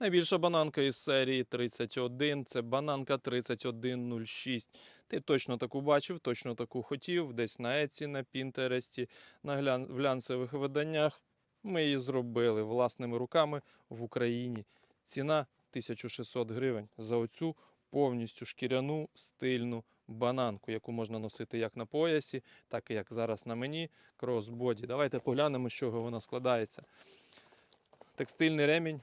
Найбільша бананка із серії 31 це бананка 3106. Ти точно таку бачив, точно таку хотів, десь на Еці, на Пінтересті, на глян... в глянцевих виданнях. Ми її зробили власними руками в Україні. Ціна 1600 гривень за оцю повністю шкіряну стильну бананку, яку можна носити як на поясі, так і як зараз на мені. Кросбоді. Давайте поглянемо, з чого вона складається. Текстильний ремінь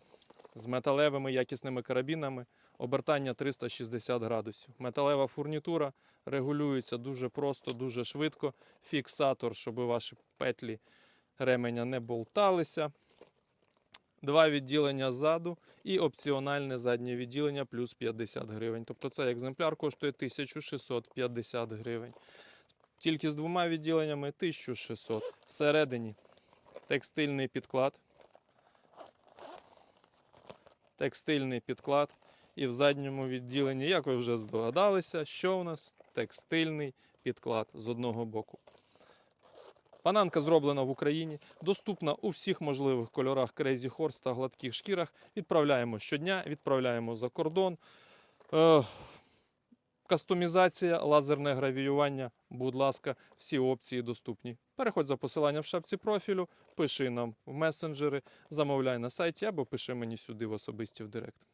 з металевими якісними карабінами, обертання 360 градусів. Металева фурнітура регулюється дуже просто, дуже швидко. Фіксатор, щоб ваші петлі ременя не болталися. Два відділення ззаду і опціональне заднє відділення плюс 50 гривень. Тобто цей екземпляр коштує 1650 гривень. Тільки з двома відділеннями 1600. Всередині текстильний підклад. Текстильний підклад. І в задньому відділенні, як ви вже здогадалися, що у нас? Текстильний підклад з одного боку. Бананка зроблена в Україні, доступна у всіх можливих кольорах Crazy Horse та гладких шкірах. Відправляємо щодня, відправляємо за кордон. Кастомізація, лазерне гравіювання, будь ласка, всі опції доступні. Переходь за посиланням в шапці профілю, пиши нам в месенджери, замовляй на сайті або пиши мені сюди в особисті в директ.